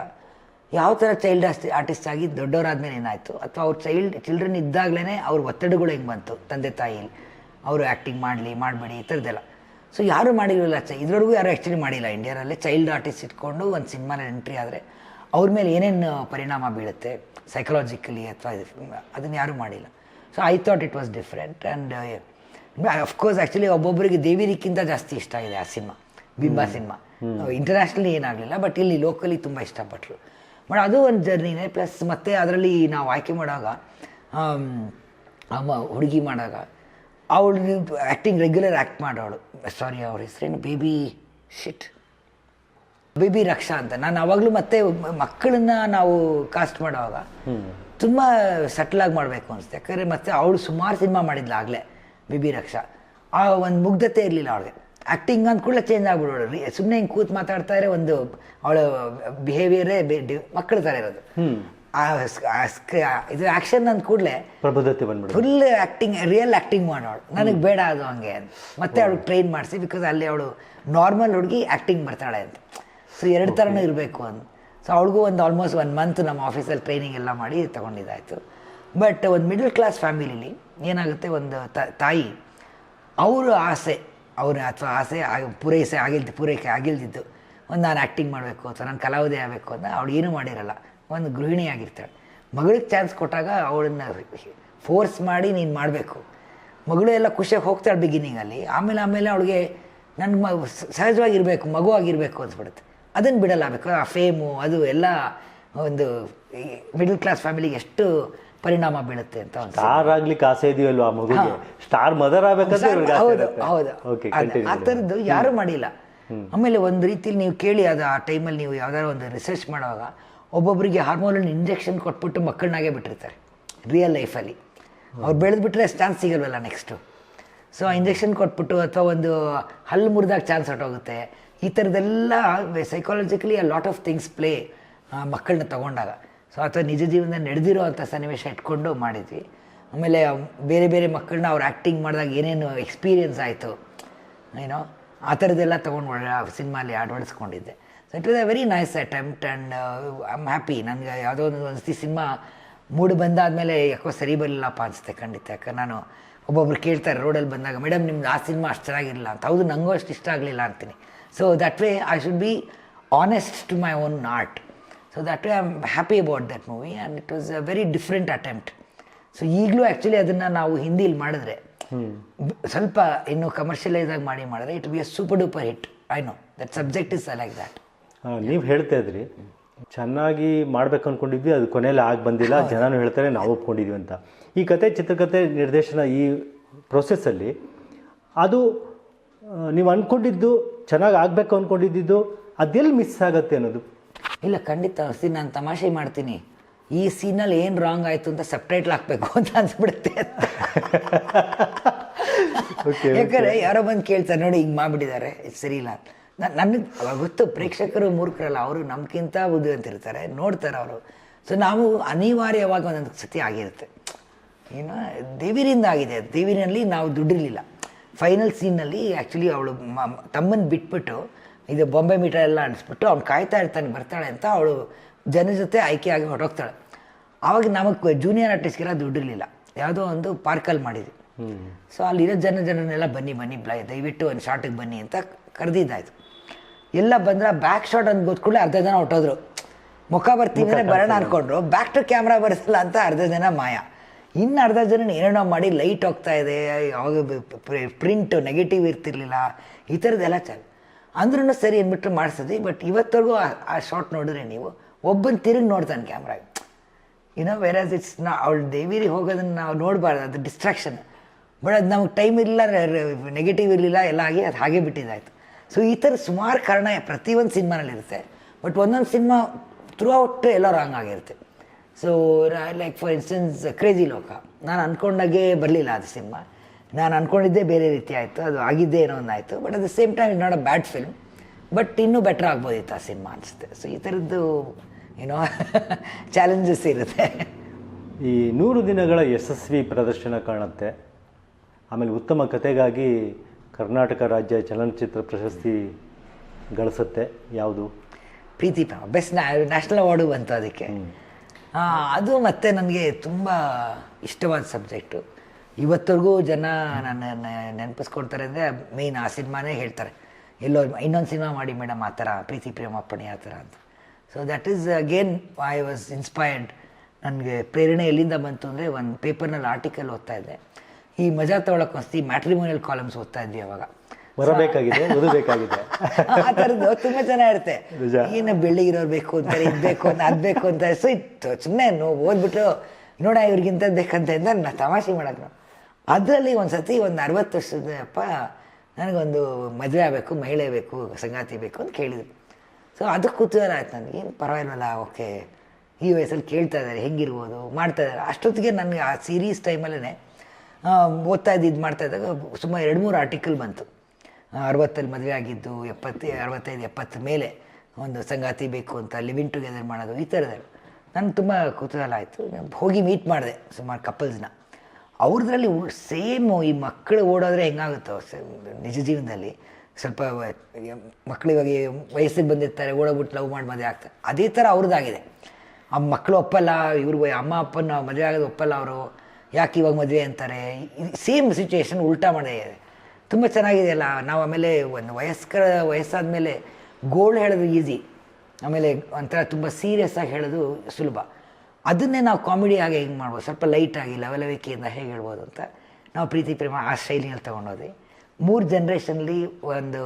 [SPEAKER 2] ಯಾವ ಥರ ಚೈಲ್ಡ್ ಆರ್ಟಿಸ್ಟ್ ಆಗಿ ದೊಡ್ಡವರಾದ್ಮೇಲೆ ಏನಾಯಿತು? ಅಥವಾ ಅವ್ರ ಚೈಲ್ಡ್ ಚಿಲ್ಡ್ರನ್ ಇದ್ದಾಗಲೇ ಅವ್ರ ಒತ್ತಡಗಳು ಹೆಂಗೆ ಬಂತು ತಂದೆ ತಾಯಿಲಿ? ಅವರು ಆ್ಯಕ್ಟಿಂಗ್ ಮಾಡಲಿ ಮಾಡಬೇಡಿ ಈ ಥರದ್ದೆಲ್ಲ. ಸೊ ಯಾರು ಮಾಡಿರಲಿಲ್ಲ ಚ ಇದ್ರವರೆಗೂ ಯಾರು ಆ್ಯಕ್ಚುಲಿ ಮಾಡಿಲ್ಲ. ಇಂಡಿಯಾದಲ್ಲಿ ಚೈಲ್ಡ್ ಆರ್ಟಿಸ್ಟ್ ಇಟ್ಕೊಂಡು ಒಂದು ಸಿನಿಮಾನ ಎಂಟ್ರಿ ಆದರೆ ಅವ್ರ ಮೇಲೆ ಏನೇನು ಪರಿಣಾಮ ಬೀಳುತ್ತೆ ಸೈಕಲಾಜಿಕಲಿ ಅಥವಾ ಅದನ್ನು ಯಾರೂ ಮಾಡಿಲ್ಲ. So I thought it was different and of course actually ಒಬ್ಬೊಬ್ಬರಿಗೆ ದೇವಿರಿಕ್ಕಿಂತ ಜಾಸ್ತಿ ಇಷ್ಟ ಇದೆ ಆ ಸಿನಿಮಾ ಬಿಂಬಾ ಸಿನಿಮಾ. ಇಂಟರ್ನ್ಯಾಷನಲಿ ಏನಾಗಲಿಲ್ಲ ಬಟ್ ಇಲ್ಲಿ ಲೋಕಲಿ ತುಂಬ ಇಷ್ಟಪಟ್ಟರು ಬಟ್ ಅದು ಒಂದು ಜರ್ನಿನೇ ಪ್ಲಸ್ ಮತ್ತೆ ಅದರಲ್ಲಿ ನಾವು ಆಯ್ಕೆ ಮಾಡುವಾಗ ಹುಡುಗಿ ಮಾಡಾಗ ಅವಳು ಆ್ಯಕ್ಟಿಂಗ್ ರೆಗ್ಯುಲರ್ ಆ್ಯಕ್ಟ್ ಮಾಡೋಳು. ಸಾರಿ ಅವ್ರ ಹೆಸರೇನು? ಬೇಬಿ ಶಿಟ್ ಬೇಬಿ ರಕ್ಷಾ ಅಂತ. ನಾನು ಅವಾಗಲೂ ಮತ್ತೆ ಮಕ್ಕಳನ್ನ ನಾವು ಕಾಸ್ಟ್ ಮಾಡುವಾಗ ತುಂಬ ಸಟ್ಲಾಗಿ ಮಾಡಬೇಕು ಅನಿಸುತ್ತೆ. ಯಾಕಂದರೆ ಮತ್ತೆ ಅವಳು ಸುಮಾರು ಸಿನಿಮಾ ಮಾಡಿದ್ಲು ಆಗಲೇ ಬೇಬಿ ರಕ್ಷಾ. ಆ ಒಂದು ಮುಗ್ಧತೆ ಇರಲಿಲ್ಲ ಅವಳಿಗೆ. ಆ್ಯಕ್ಟಿಂಗ್ ಅಂದ ಕೂಡ ಚೇಂಜ್ ಆಗ್ಬಿಡೋಳು. ಸುಮ್ಮನೆ ಹಿಂಗೆ ಕೂತ್ ಮಾತಾಡ್ತಾ ಇದ್ರೆ ಒಂದು ಅವಳ ಬಿಹೇವಿಯರೇ ಮಕ್ಕಳ ಥರ ಇರೋದು. ಆ ಇದು ಆ್ಯಕ್ಷನ್ ಅಂದ ಕೂಡಲೇ
[SPEAKER 1] ಪ್ರಬುದ್ಧತೆ ಬಂದ್ಬಿಡು
[SPEAKER 2] ಫುಲ್ ಆ್ಯಕ್ಟಿಂಗ್ ರಿಯಲ್ ಆ್ಯಕ್ಟಿಂಗ್ ಮಾಡೋಳು. ನನಗೆ ಬೇಡ ಅದು ಹಂಗೆ ಅಂತ. ಮತ್ತೆ ಅವಳು ಟ್ರೈನ್ ಮಾಡಿಸಿ ಬಿಕಾಸ್ ಅಲ್ಲಿ ಅವಳು ನಾರ್ಮಲ್ ಹುಡುಗಿ ಆ್ಯಕ್ಟಿಂಗ್ ಬರ್ತಾಳೆ ಅಂತ. ಸೊ ಎರಡು ಥರನೂ ಇರಬೇಕು ಅಂತ. ಸೊ ಅವಳಿಗೂ ಒಂದು ಆಲ್ಮೋಸ್ಟ್ ಒನ್ ಮಂತ್ ನಮ್ಮ ಆಫೀಸಲ್ಲಿ ಟ್ರೈನಿಂಗ್ ಎಲ್ಲ ಮಾಡಿ ತೊಗೊಂಡಿದ್ದಾಯಿತು. ಬಟ್ ಒಂದು ಮಿಡಲ್ ಕ್ಲಾಸ್ ಫ್ಯಾಮಿಲಿಲಿ ಏನಾಗುತ್ತೆ ಒಂದು ತ- ತಾಯಿ ಅವರ ಆಸೆ ಅವ್ರ ಅಥವಾ ಆಸೆ ಆಗ ಪೂರೈಸೆ ಆಗಿಲ್ದು ಪೂರೈಕೆ ಆಗಿಲ್ದಿದ್ದು ಒಂದು ನಾನು ಆ್ಯಕ್ಟಿಂಗ್ ಮಾಡಬೇಕು ಅಥವಾ ನಾನು ಕಲಾವಿದೆ ಆಗಬೇಕು ಅಂತ ಅವಳು ಏನೂ ಮಾಡಿರಲ್ಲ. ಒಂದು ಗೃಹಿಣಿಯಾಗಿರ್ತಾಳೆ ಮಗಳಿಗೆ ಚಾನ್ಸ್ ಕೊಟ್ಟಾಗ ಅವಳನ್ನ ಫೋರ್ಸ್ ಮಾಡಿ ನೀನು ಮಾಡಬೇಕು. ಮಗಳು ಎಲ್ಲ ಖುಷಿಯಾಗಿ ಹೋಗ್ತಾಳೆ ಬಿಗಿನಿಂಗಲ್ಲಿ ಆಮೇಲೆ ಆಮೇಲೆ ಅವಳಿಗೆ ನನ್ನ ಮ ಸಹಜವಾಗಿರಬೇಕು ಮಗುವಾಗಿರಬೇಕು ಅನ್ಸ್ಬಿಡುತ್ತೆ. ಅದನ್ನು ಬಿಡಲ್ಲ ಬೇಕು ಆ ಫೇಮು ಅದು ಎಲ್ಲ ಒಂದು ಮಿಡಲ್ ಕ್ಲಾಸ್ ಫ್ಯಾಮಿಲಿಗೆ ಎಷ್ಟು ಪರಿಣಾಮ ಬೀಳುತ್ತೆ ಅಂತ ಒಂದು
[SPEAKER 1] ಸ್ಟಾರ್ ಆಗ್ಲಿಕ್ಕೆ ಆಸೆ ಇದೆಯಲ್ವ ಆ ಮಗು ಸ್ಟಾರ್ ಮದರ್ ಆಗ್ಬೇಕಂತ ಆಸೆ
[SPEAKER 2] ಹೌದು ಹೌದು. ಆ ಥರದ್ದು ಯಾರು ಮಾಡಿಲ್ಲ. ಆಮೇಲೆ ಒಂದು ರೀತಿಲಿ ನೀವು ಕೇಳಿ ಅದು ಆ ಟೈಮಲ್ಲಿ ನೀವು ಯಾವ್ದಾದ್ರು ಒಂದು ರಿಸರ್ಚ್ ಮಾಡುವಾಗ ಒಬ್ಬೊಬ್ಬರಿಗೆ ಹಾರ್ಮೋನಲ್ ಇಂಜೆಕ್ಷನ್ ಕೊಟ್ಬಿಟ್ಟು ಮಕ್ಕಳನ್ನಾಗೆ ಬಿಟ್ಟಿರ್ತಾರೆ ರಿಯಲ್ ಲೈಫಲ್ಲಿ ಅವ್ರು ಬೆಳೆದ್ಬಿಟ್ರೆ ಚಾನ್ಸ್ ಸಿಗಲ್ವಲ್ಲ ನೆಕ್ಸ್ಟು ಸೊ ಇಂಜೆಕ್ಷನ್ ಕೊಟ್ಬಿಟ್ಟು ಅಥವಾ ಒಂದು ಹಲ್ಲು ಮುರಿದಾಗ ಚಾನ್ಸ್ ಹೊಟ್ಟೋಗುತ್ತೆ ಈ ಥರದ್ದೆಲ್ಲ ಸೈಕಾಲಜಿಕಲಿ ಆ ಲಾಟ್ ಆಫ್ ಥಿಂಗ್ಸ್ ಪ್ಲೇ ಮಕ್ಕಳನ್ನ ತಗೊಂಡಾಗ. ಸೊ ಅಥವಾ ನಿಜ ಜೀವನದಲ್ಲಿ ನಡೆದಿರೋ ಅಂಥ ಸನ್ನಿವೇಶ ಇಟ್ಕೊಂಡು ಮಾಡಿದ್ವಿ. ಆಮೇಲೆ ಬೇರೆ ಬೇರೆ ಮಕ್ಕಳನ್ನ ಅವ್ರು ಆ್ಯಕ್ಟಿಂಗ್ ಮಾಡಿದಾಗ ಏನೇನು ಎಕ್ಸ್ಪೀರಿಯನ್ಸ್ ಆಯಿತು ಏನೋ ಆ ಥರದ್ದೆಲ್ಲ ತೊಗೊಂಡು ಸಿನಿಮಾಲಿ ಅಳವಡಿಸ್ಕೊಂಡಿದ್ದೆ so it was a very nice attempt and I am happy ನನಗೆ ಯಾವುದೋ ಒಂದು ಒಂದು ಸಿನಿಮಾ ಮೂಡ್ ಬಂದಾದಮೇಲೆ ಯಾಕೋ ಸರಿ ಬರಲಿಲ್ಲಪ್ಪ ಅನಿಸುತ್ತೆ ಖಂಡಿತ. ಯಾಕಂದ್ರೆ ನಾನು ಒಬ್ಬೊಬ್ರು ಕೇಳ್ತಾರೆ ರೋಡಲ್ಲಿ ಬಂದಾಗ ಮೇಡಮ್ ನಿಮ್ದು ಆ ಸಿನಿಮಾ ಅಷ್ಟು ಚೆನ್ನಾಗಿರಲಿಲ್ಲ ಅಂತ. ಹೌದು ನನಗೂ ಅಷ್ಟು ಇಷ್ಟ ಆಗಲಿಲ್ಲ ಅಂತೀನಿ. So that way I should be honest to my own art so that way I am happy about that movie and it was a very different attempt so ಈಗಲೂ ಆ್ಯಕ್ಚುಲಿ ಅದನ್ನು ನಾವು ಹಿಂದಿಲಿ ಮಾಡಿದ್ರೆ ಸ್ವಲ್ಪ ಇನ್ನು ಕಮರ್ಷಿಯಲೈಸ್ ಆಗಿ ಮಾಡಿ ಮಾಡಿದ್ರೆ it be a super duper hit I know that subject is like that
[SPEAKER 1] ನೀವು ಹೇಳ್ತಾ ಇದ್ರಿ. ಚೆನ್ನಾಗಿ ಮಾಡ್ಬೇಕು ಅನ್ಕೊಂಡಿದ್ವಿ ಅದು ಕೊನೆಯಲ್ಲಿ ಆಗಿ ಬಂದಿಲ್ಲ ಜನನು ಹೇಳ್ತಾರೆ ನಾವು ಒಪ್ಕೊಂಡಿದ್ವಿ ಅಂತ. ಈ ಕತೆ ಚಿತ್ರಕಥೆ ನಿರ್ದೇಶನ ಈ ಪ್ರೊಸೆಸ್ಸಲ್ಲಿ ಅದು ನೀವು ಅಂದ್ಕೊಂಡಿದ್ದು ಚೆನ್ನಾಗಿ ಆಗಬೇಕು ಅಂದ್ಕೊಂಡಿದ್ದು ಅದೆಲ್ಲಿ ಮಿಸ್ ಆಗತ್ತೆ ಅನ್ನೋದು?
[SPEAKER 2] ಇಲ್ಲ ಖಂಡಿತ ಸಿ ನಾನು ತಮಾಷೆ ಮಾಡ್ತೀನಿ. ಈ ಸೀನಲ್ಲಿ ಏನು ರಾಂಗ್ ಆಯಿತು ಅಂತ ಸಬ್ಟೈಟ್ಲ್ ಹಾಕಬೇಕು ಅಂತ ಅನ್ಸ್ಬಿಡುತ್ತೆ. ಯಾಕಂದ್ರೆ ಯಾರೋ ಬಂದು ಕೇಳ್ತಾರೆ ನೋಡಿ ಹಿಂಗೆ ಮಾಡಿಬಿಟ್ಟಿದ್ದಾರೆ ಸರಿ ಇಲ್ಲ ನನಗೆ ಅವಾಗ ಗೊತ್ತು ಪ್ರೇಕ್ಷಕರು ಮೂರ್ಖರಲ್ಲ ಅವರು ನಮ್ಗಿಂತ ಇರ್ತಾರೆ ನೋಡ್ತಾರೆ ಅವರು. ಸೊ ನಾವು ಅನಿವಾರ್ಯವಾಗಿ ಒಂದೊಂದು ಸತಿ ಆಗಿರುತ್ತೆ. ಏನೋ ದೇವಿರಿಂದ ಆಗಿದೆ ದೇವಿನಲ್ಲಿ ನಾವು ದುಡ್ಡಿರಲಿಲ್ಲ. ಫೈನಲ್ ಸೀನಲ್ಲಿ ಆ್ಯಕ್ಚುಲಿ ಅವಳು ತಮ್ಮನ್ನು ಬಿಟ್ಬಿಟ್ಟು ಇದು ಬೊಂಬೆ ಮೀಟರ್ ಎಲ್ಲ ಅನಿಸ್ಬಿಟ್ಟು ಅವ್ನು ಕಾಯ್ತಾ ಇರ್ತಾನೆ ಬರ್ತಾಳೆ ಅಂತ ಅವಳು ಜನ ಜೊತೆ ಆಯ್ಕೆಯಾಗಿ ಹೊರಟೋಗ್ತಾಳೆ. ಆವಾಗ ನಮಗೆ ಜೂನಿಯರ್ ಆರ್ಟಿಸ್ಟ್ಗೆಲ್ಲ ದುಡ್ಡಿರಲಿಲ್ಲ. ಯಾವುದೋ ಒಂದು ಪಾರ್ಕಲ್ಲಿ ಮಾಡಿದ್ವಿ. ಸೊ ಅಲ್ಲಿರೋ ಜನ ಜನರನ್ನೆಲ್ಲ ಬನ್ನಿ ಬನ್ನಿ ಬ್ಲೈ ದಯವಿಟ್ಟು ಒಂದು ಶಾರ್ಟಿಗೆ ಬನ್ನಿ ಅಂತ ಕರೆದಿದ್ದಾಯ್ತು. ಎಲ್ಲ ಬಂದ್ರೆ ಬ್ಯಾಕ್ ಶಾಟ್ ಅಂತ ಗೊತ್ಕೊಳ್ಳಿ ಅರ್ಧ ಜನ ಹೊಟ್ಟೋದ್ರು ಮುಖ ಬರ್ತೀವಿ ಅಂದರೆ ಬರೋಣ ಅನ್ಕೊಂಡ್ರು. ಬ್ಯಾಕ್ ಟು ಕ್ಯಾಮ್ರಾ ಬರಿಸಲ್ಲ ಅಂತ ಅರ್ಧ ಜನ ಮಾಯ. ಇನ್ನು ಅರ್ಧ ಜನ ಏನೇನೋ ಮಾಡಿ ಲೈಟ್ ಹೋಗ್ತಾ ಇದೆ ಯಾವಾಗ ಪ್ರಿಂಟ್ ನೆಗೆಟಿವ್ ಇರ್ತಿರ್ಲಿಲ್ಲ. ಈ ಥರದ್ದೆಲ್ಲ ಚೆನ್ನ ಅಂದ್ರೂ ಸರಿ ಅಂದ್ಬಿಟ್ಟು ಮಾಡಿಸಿದ್ವಿ ಬಟ್ ಇವತ್ತರೆಗೂ ಆ- ಶಾಟ್ ಶಾರ್ಟ್ ನೋಡಿದ್ರೆ ನೀವು. ಒಬ್ಬನ ತಿರುಗಿ ನೋಡ್ತಾನೆ ಕ್ಯಾಮ್ರಾಗೆ ಇನ್ನೋ ವೆರಾಸ್ ಇಟ್ಸ್ ನಾ ಅವಳು ದೇವಿರಿ ಹೋಗೋದನ್ನ ನಾವು ನೋಡಬಾರ್ದು ಅದು ಡಿಸ್ಟ್ರಾಕ್ಷನ್ ಬಟ್ ಅದು ನಮಗೆ ಟೈಮ್ ಇರಲಿಲ್ಲ ನೆಗೆಟಿವ್ ಇರಲಿಲ್ಲ ಎಲ್ಲ ಆಗಿ ಅದು ಹಾಗೆ ಬಿಟ್ಟಿದ್ದಾಯ್ತು ಸೊ ಈ ಥರ ಸುಮಾರು ಕಾರಣ ಪ್ರತಿಯೊಂದು ಸಿನಿಮಾನಲ್ಲಿ ಇರುತ್ತೆ. ಬಟ್ ಒಂದೊಂದು ಸಿನಿಮಾ ಥ್ರೂ ಔಟ್ ಎಲ್ಲ ರಾಂಗ್ ಆಗಿರುತ್ತೆ so like for instance crazy Loka ನಾನು ಅಂದ್ಕೊಂಡಾಗೆ ಬರಲಿಲ್ಲ ಅದು ಸಿನಿಮಾ. ನಾನು ಅಂದ್ಕೊಂಡಿದ್ದೇ ಬೇರೆ ರೀತಿ ಆಯಿತು, ಅದು ಆಗಿದ್ದೇ ಏನೋ ಒಂದು ಆಯಿತು but at the same time it not a bad film but ಇನ್ನೂ ಬೆಟ್ರ್ ಆಗ್ಬೋದಿತ್ತು ಆ ಸಿನಿಮಾ ಅನಿಸುತ್ತೆ. ಸೊ ಈ ಥರದ್ದು ಏನೋ ಚಾಲೆಂಜಸ್ ಇರುತ್ತೆ.
[SPEAKER 1] ಈ ನೂರು ದಿನಗಳ ಯಶಸ್ವಿ ಪ್ರದರ್ಶನ ಕಾಣುತ್ತೆ. ಆಮೇಲೆ ಉತ್ತಮ ಕಥೆಗಾಗಿ ಕರ್ನಾಟಕ ರಾಜ್ಯ ಚಲನಚಿತ್ರ ಪ್ರಶಸ್ತಿ ಗಳಿಸುತ್ತೆ. ಯಾವುದು?
[SPEAKER 2] ಪ್ರೀತಿ ಪ್ರೇಮ ಬೆಸ್ಟ್ ನ್ಯಾಷನಲ್ ಅವಾರ್ಡು ಬಂತು ಅದಕ್ಕೆ. ಅದು ಮತ್ತೆ ನನಗೆ ತುಂಬ ಇಷ್ಟವಾದ ಸಬ್ಜೆಕ್ಟು. ಇವತ್ತರೆಗೂ ಜನ ನನ್ನ ನೆನಪಿಸ್ಕೊಡ್ತಾರೆ ಅಂದರೆ ಮೇಯ್ನ್ ಆ ಸಿನಿಮಾನೇ ಹೇಳ್ತಾರೆ. ಎಲ್ಲೋ ಇನ್ನೊಂದು ಸಿನಿಮಾ ಮಾಡಿ ಮೇಡಮ್ ಆ ಥರ ಪ್ರೀತಿ ಪ್ರೇಮಪ್ಪಣಿ ಆ ಥರ ಅಂತ. So that is again I was inspired ನನಗೆ ಪ್ರೇರಣೆ ಎಲ್ಲಿಂದ ಬಂತು ಅಂದರೆ ಒಂದು ಪೇಪರ್ನಲ್ಲಿ ಆರ್ಟಿಕಲ್ ಓದ್ತಾ ಇದ್ದೆ. ಈ ಮಜಾ ತೊಗೊಳಕ್ಕೆ ಈ ಮ್ಯಾಟ್ರಿಮೋನಿಯಲ್ ಕಾಲಮ್ಸ್ ಓದ್ತಾ ಇದ್ವಿ ಅವಾಗ.
[SPEAKER 1] ಬರಬೇಕಾಗಿದೆ ಓದಬೇಕಾಗಿದೆ
[SPEAKER 2] ಆ ಥರದ್ದು ತುಂಬ ಚೆನ್ನಾಗಿರುತ್ತೆ. ಏನು ಬೆಳ್ಳಿಗಿರೋರು ಬೇಕು ಅಂತಾರೆ ಇದು ಬೇಕು ಅಂತ ಅದು ಬೇಕು ಅಂತ ಸೊ ಇತ್ತು ಸುಮ್ಮನೆ ಓದ್ಬಿಟ್ಟು ನೋಡ ಇವ್ರಿಗಿಂತ ಬೇಕಂತ ಇದ್ದ ನಾ ತಮಾಷೆ ಮಾಡೋದು ಅದ್ರಲ್ಲಿ ಅದರಲ್ಲಿ ಒಂದು ಸತಿ ಒಂದು ಅರವತ್ತು ವರ್ಷದ ಅಪ್ಪ ನನಗೊಂದು ಮದುವೆ ಆಗಬೇಕು ಮಹಿಳೆ ಬೇಕು ಸಂಗಾತಿ ಬೇಕು ಅಂತ ಕೇಳಿದ್ರು. ಸೊ ಅದಕ್ಕೆ ಕುತೂಹಲ ಆಯ್ತು ನನಗೆ. ಏನು ಪರವಾಗಿಲ್ವಲ್ಲ ಓಕೆ. ಈ ವಯಸ್ಸಲ್ಲಿ ಕೇಳ್ತಾ ಇದ್ದಾರೆ ಹೆಂಗಿರ್ಬೋದು ಮಾಡ್ತಾ ಇದ್ದಾರೆ ಅಷ್ಟೊತ್ತಿಗೆ ನನಗೆ ಆ ಸೀರೀಸ್ ಟೈಮಲ್ಲೇ ಓದ್ತಾ ಇದ್ದು ಇದು ಮಾಡ್ತಾ ಇದ್ದಾಗ ಸುಮಾರು ಎರಡು ಮೂರು ಆರ್ಟಿಕಲ್ ಬಂತು. ಅರವತ್ತಲ್ಲಿ ಮದುವೆ ಆಗಿದ್ದು, ಎಪ್ಪತ್ತು, ಅರವತ್ತೈದು, ಎಪ್ಪತ್ತು ಮೇಲೆ ಒಂದು ಸಂಗಾತಿ ಬೇಕು ಅಂತ ಲಿವಿಂಗ್ ಟುಗೆದರ್ ಮಾಡೋದು ಈ ಥರದಲ್ಲಿ ನನಗೆ ತುಂಬ ಕುತೂಹಲ ಆಯಿತು. ಹೋಗಿ ಮೀಟ್ ಮಾಡಿದೆ ಸುಮಾರು ಕಪಲ್ಸ್ನ ಅವ್ರದ್ರಲ್ಲಿ ಸೇಮು ಈ ಮಕ್ಕಳು ಓಡೋದ್ರೆ ಹೆಂಗಾಗುತ್ತೋ ನಿಜ ಜೀವನದಲ್ಲಿ ಸ್ವಲ್ಪ ಮಕ್ಕಳು ಇವಾಗ ವಯಸ್ಸಿಗೆ ಬಂದಿರ್ತಾರೆ, ಓಡೋಗ್ಬಿಟ್ಟು ಲವ್ ಮಾಡಿ ಮದುವೆ ಆಗ್ತಾರೆ. ಅದೇ ಥರ ಅವ್ರದ್ದಾಗಿದೆ. ಆ ಮಕ್ಕಳು ಒಪ್ಪಲ್ಲ ಇವ್ರಿಗೆ ಅಮ್ಮ ಅಪ್ಪನ ಮದುವೆ ಆಗೋದು ಒಪ್ಪಲ್ಲ ಅವರು. ಯಾಕೆ ಇವಾಗ ಮದುವೆ ಅಂತಾರೆ? ಸೇಮ್ ಸಿಚುವೇಶನ್ ಉಲ್ಟಾ ಮಾಡಿದೆ ತುಂಬ ಚೆನ್ನಾಗಿದೆಯಲ್ಲ? ನಾವು ಆಮೇಲೆ ಒಂದು ವಯಸ್ಕರ ವಯಸ್ಸಾದ ಮೇಲೆ ಗೋಳ್ ಹೇಳೋದು ಈಸಿ ಆಮೇಲೆ ಒಂಥರ ತುಂಬ ಸೀರಿಯಸ್ ಆಗಿ ಹೇಳೋದು ಸುಲಭ. ಅದನ್ನೇ ನಾವು ಕಾಮಿಡಿ ಆಗಿ ಹೆಂಗೆ ಮಾಡ್ಬೋದು? ಸ್ವಲ್ಪ ಲೈಟಾಗಿ ಲವಲವಿಕೆಯಿಂದ ಹೇಗೆ ಹೇಳ್ಬೋದು ಅಂತ ನಾವು ಪ್ರೀತಿ, ಪ್ರೇಮ ಆ ಶೈಲಿಯಲ್ಲಿ ತೊಗೊಂಡೋದ್ವಿ ಮೂರು ಜನ್ರೇಷನಲ್ಲಿ ಒಂದು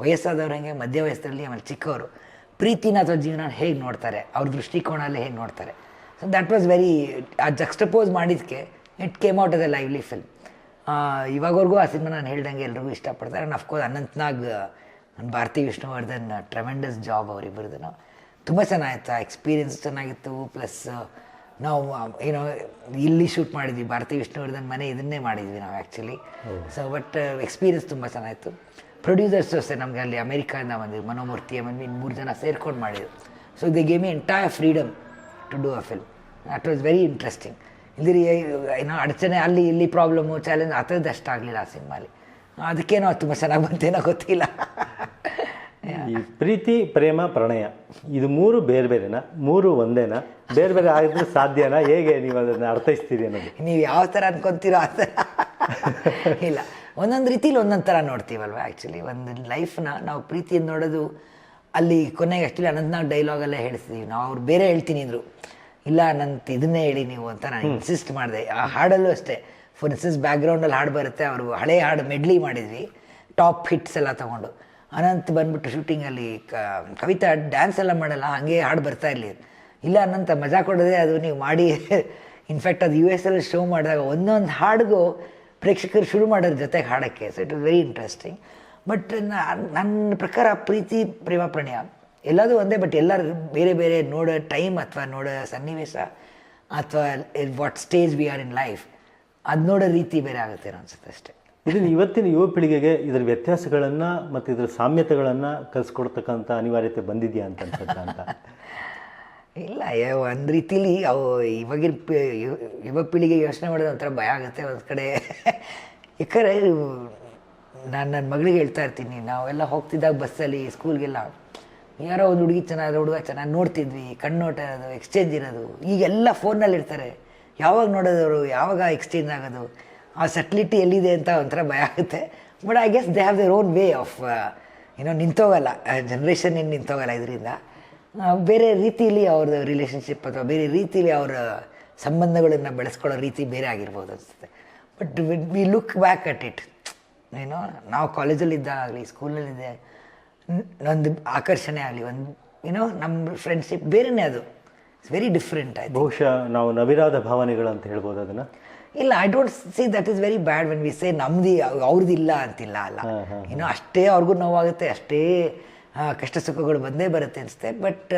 [SPEAKER 2] ವಯಸ್ಸಾದವ್ರು ಹೆಂಗೆ, ಮಧ್ಯ ವಯಸ್ಸಲ್ಲಿ ಆಮೇಲೆ ಚಿಕ್ಕವರು. ಪ್ರೀತಿನ ಅಥವಾ ಜೀವನ ಹೇಗೆ ನೋಡ್ತಾರೆ? ಅವ್ರ ದೃಷ್ಟಿಕೋನಲ್ಲಿ ಹೇಗೆ ನೋಡ್ತಾರೆ? ಸೊ ದ್ಯಾಟ್ ವಾಸ್ ವೆರಿ ಆ ಜಕ್ಸ್ಟಪೋಸ್ ಮಾಡಿದ್ದಕ್ಕೆ it came out as a lively film ಇವಾಗವರೆಗೂ ಆ ಸಿನಿಮಾ ನಾನು ಹೇಳ್ದಂಗೆ ಎಲ್ರಿಗೂ ಇಷ್ಟಪಡ್ತಾರೆ. ಆ್ಯಂಡ್ ಅಫ್ಕೋರ್ಸ್ ಅನಂತ್ನಾಗ್ ನನ್ನ ಭಾರತಿ ವಿಷ್ಣುವರ್ಧನ್ ಟ್ರೆಮೆಂಡಸ್ ಜಾಬ್ ಅವರಿಬ್ಬರದ್ದು ತುಂಬ ಚೆನ್ನಾಗಿತ್ತು. ಆ ಎಕ್ಸ್ಪೀರಿಯನ್ಸ್ ಚೆನ್ನಾಗಿತ್ತು. ಪ್ಲಸ್ ನಾವು ಏನೋ ಇಲ್ಲಿ ಶೂಟ್ ಮಾಡಿದ್ವಿ. ಭಾರತಿ ವಿಷ್ಣುವರ್ಧನ್ ಮನೆ ಇದನ್ನೇ ಮಾಡಿದ್ವಿ ನಾವು ಆ್ಯಕ್ಚುಲಿ ಸೊ ಬಟ್ ಎಕ್ಸ್ಪೀರಿಯನ್ಸ್ ತುಂಬ ಚೆನ್ನಾಗಿತ್ತು. ಪ್ರೊಡ್ಯೂಸರ್ಸ್ ಅಷ್ಟೇ ನಮಗೆ ಅಲ್ಲಿ ಅಮೇರಿಕಾದಿಂದ ಬಂದಿದ್ದು ಮನೋಮೂರ್ತಿ ಆಮೇಲೆ ಇನ್ನು ಮೂರು ಜನ ಸೇರ್ಕೊಂಡು ಮಾಡಿದ್ರು. So they gave entire freedom to do a film that was very interesting ಇಲ್ದಿರಿ ಏನೋ ಅಡಚಣೆ ಅಲ್ಲಿ ಇಲ್ಲಿ ಪ್ರಾಬ್ಲಮ್ಮು ಚಾಲೆಂಜ್ ಆ ಥರದ್ದು ಅಷ್ಟು ಆಗಲಿಲ್ಲ ಆ ಸಿನಿಮಾಲಿ ಅದಕ್ಕೇನೋ ತುಂಬ ಚೆನ್ನಾಗಿ ಬಂತೇನೋ ಗೊತ್ತಿಲ್ಲ.
[SPEAKER 1] ಪ್ರೀತಿ ಪ್ರೇಮ ಪ್ರಣಯ ಇದು ಮೂರು ಬೇರೆ ಬೇರೆನಾ? ಮೂರು ಒಂದೇನಾ? ಬೇರೆ ಬೇರೆ ಆಗಿದ್ರೆ ಸಾಧ್ಯನಾ? ಹೇಗೆ ನೀವು ಅದನ್ನು ಅರ್ಥೈಸ್ತೀರಿ ಅನ್ನೋದು?
[SPEAKER 2] ನೀವು ಯಾವ ಥರ ಅನ್ಕೊಂತೀರೋ ಆ ಥರ. ಇಲ್ಲ ಒಂದೊಂದು ರೀತಿಲಿ ಒಂದೊಂದು ಥರ ನೋಡ್ತೀವಲ್ವ ಆ್ಯಕ್ಚುಲಿ ಒಂದು ಲೈಫ್ನ ನಾವು ಪ್ರೀತಿಯನ್ನು ನೋಡೋದು ಅಲ್ಲಿ ಕೊನೆಗೆ ಆ್ಯಕ್ಚುಲಿ ಅನಂತನಾಗ್ ಡೈಲಾಗಲ್ಲೇ ಹೇಳ್ತಿದ್ದೀವಿ ನಾವು ಅವ್ರು ಬೇರೆ ಹೇಳ್ತೀನಿ ಅಂದರು. ಇಲ್ಲ ನನ್ನ ಇದನ್ನೇ ಹೇಳಿ ನೀವು ಅಂತ ನಾನು ಇನ್ಸಿಸ್ಟ್ ಮಾಡಿದೆ. ಆ ಹಾಡಲ್ಲೂ ಅಷ್ಟೇ. ಫಾರ್ ಇನ್ಸ್ಟೆನ್ಸ್ ಬ್ಯಾಕ್ಗ್ರೌಂಡಲ್ಲಿ ಹಾಡು ಬರುತ್ತೆ ಅವರು ಹಳೆ ಹಾಡು ಮೆಡ್ಲಿ ಮಾಡಿದ್ವಿ. ಟಾಪ್ ಹಿಟ್ಸ್ ಎಲ್ಲ ತೊಗೊಂಡು. ಅನಂತ್ ಬಂದ್ಬಿಟ್ಟು ಶೂಟಿಂಗಲ್ಲಿ ಕವಿತಾ ಡ್ಯಾನ್ಸ್ ಎಲ್ಲ ಮಾಡಲ್ಲ ಹಾಗೆ ಹಾಡು ಬರ್ತಾ ಇರಲಿ. ಇಲ್ಲ ಅನಂತ ಮಜಾ ಕೊಡೋದೇ ಅದು ನೀವು ಮಾಡಿ. ಇನ್ಫ್ಯಾಕ್ಟ್ ಅದು ಯು ಎಸ್ ಎಲ್ ಶೋ ಮಾಡಿದಾಗ ಒಂದೊಂದು ಹಾಡಿಗೂ ಪ್ರೇಕ್ಷಕರು ಶುರು ಮಾಡೋದ್ರ ಜೊತೆಗೆ ಹಾಡೋಕ್ಕೆ. So it was very interesting but ನನ್ನ ಪ್ರಕಾರ ಪ್ರೀತಿ ಪ್ರೇಮ ಪ್ರಣಯ. ಎಲ್ಲದೂ ಒಂದೇ ಬಟ್ ಎಲ್ಲರೂ ಬೇರೆ ಬೇರೆ ನೋಡೋ ಟೈಮ್ ಅಥವಾ ನೋಡೋ ಸನ್ನಿವೇಶ ಅಥವಾ what stage we are in life ಅದು ನೋಡೋ ರೀತಿ ಬೇರೆ ಆಗುತ್ತೆ ಅನ್ಸುತ್ತೆ ಅಷ್ಟೇ.
[SPEAKER 1] ಇದನ್ನು ಇವತ್ತಿನ ಯುವ ಪೀಳಿಗೆಗೆ ಇದರ ವ್ಯತ್ಯಾಸಗಳನ್ನು ಮತ್ತು ಇದರ ಸಾಮ್ಯತೆಗಳನ್ನು ಕಲಿಸ್ಕೊಡ್ತಕ್ಕಂಥ ಅನಿವಾರ್ಯತೆ ಬಂದಿದೆಯಾ ಅಂತ ಅನ್ಸುತ್ತಾ ಅಂತ?
[SPEAKER 2] ಇಲ್ಲ ಒಂದು ರೀತಿಲಿ ಅವು ಇವಾಗಿನ ಯುವ ಪೀಳಿಗೆ ಯೋಚನೆ ಮಾಡೋದು ಒಂಥರ ಭಯ ಆಗುತ್ತೆ ಒಂದು ಕಡೆ. ಯಾಕಂದರೆ ನಾನು ನನ್ನ ಮಗಳಿಗೆ ಹೇಳ್ತಾ ಇರ್ತೀನಿ ನಾವೆಲ್ಲ ಹೋಗ್ತಿದ್ದಾಗ ಬಸ್ಸಲ್ಲಿ ಸ್ಕೂಲ್ಗೆಲ್ಲ ಯಾರೋ ಒಂದು ಹುಡುಗಿ ಚೆನ್ನಾಗಿ ಹುಡುಗ ಚೆನ್ನಾಗಿ ನೋಡ್ತಿದ್ವಿ, ಕಣ್ಣೋಟ ಇರೋದು ಎಕ್ಸ್ಚೇಂಜ್ ಇರೋದು, ಈಗೆಲ್ಲ ಫೋನಲ್ಲಿ ಇರ್ತಾರೆ ಯಾವಾಗ ನೋಡೋದವರು, ಯಾವಾಗ ಎಕ್ಸ್ಚೇಂಜ್ ಆಗೋದು? ಆ ಸೆಟ್ಲಿಟಿ ಎಲ್ಲಿದೆ ಅಂತ ಒಂಥರ ಭಯ ಆಗುತ್ತೆ. But I guess they have their own way of ಏನೋ ನಿಂತೋಗಲ್ಲ. ಜನ್ರೇಷನ್ ಏನು ನಿಂತೋಗಲ್ಲ ಇದರಿಂದ. ಬೇರೆ ರೀತಿಯಲ್ಲಿ ಅವ್ರದ್ದು ರಿಲೇಷನ್ಶಿಪ್ ಅಥವಾ ಬೇರೆ ರೀತಿಯಲ್ಲಿ ಅವರ ಸಂಬಂಧಗಳನ್ನು ಬೆಳೆಸ್ಕೊಳ್ಳೋ ರೀತಿ ಬೇರೆ ಆಗಿರ್ಬೋದು ಅನಿಸುತ್ತೆ. But we look back at it ಏನೋ ನಾವು ಕಾಲೇಜಲ್ಲಿದ್ದಾಗಲಿ ಸ್ಕೂಲಲ್ಲಿದ್ದೆ ಒಂದು ಆಕರ್ಷಣೆ ಆಗಲಿ ಒಂದು ಏನೋ ನಮ್ಮ ಫ್ರೆಂಡ್ಶಿಪ್ ಬೇರೆನೇ ಅದು. ಇಟ್ಸ್ ವೆರಿ ಡಿಫ್ರೆಂಟ್ ಆಯ್ತು
[SPEAKER 1] ಬಹುಶಃ ನಾವು ನವಿರಾದ ಭಾವನೆಗಳು ಅಂತ ಹೇಳ್ಬೋದು ಅದನ್ನ?
[SPEAKER 2] ಇಲ್ಲ I don't see that is very bad when we say ನಮ್ದು ಅವ್ರದ್ದಿಲ್ಲ ಅಂತಿಲ್ಲ ಅಲ್ಲ. ಇನ್ನು ಅಷ್ಟೇ ಅವ್ರಿಗೂ ನೋವಾಗುತ್ತೆ ಅಷ್ಟೇ ಕಷ್ಟ ಸುಖಗಳು ಬಂದೇ ಬರುತ್ತೆ ಅನಿಸುತ್ತೆ but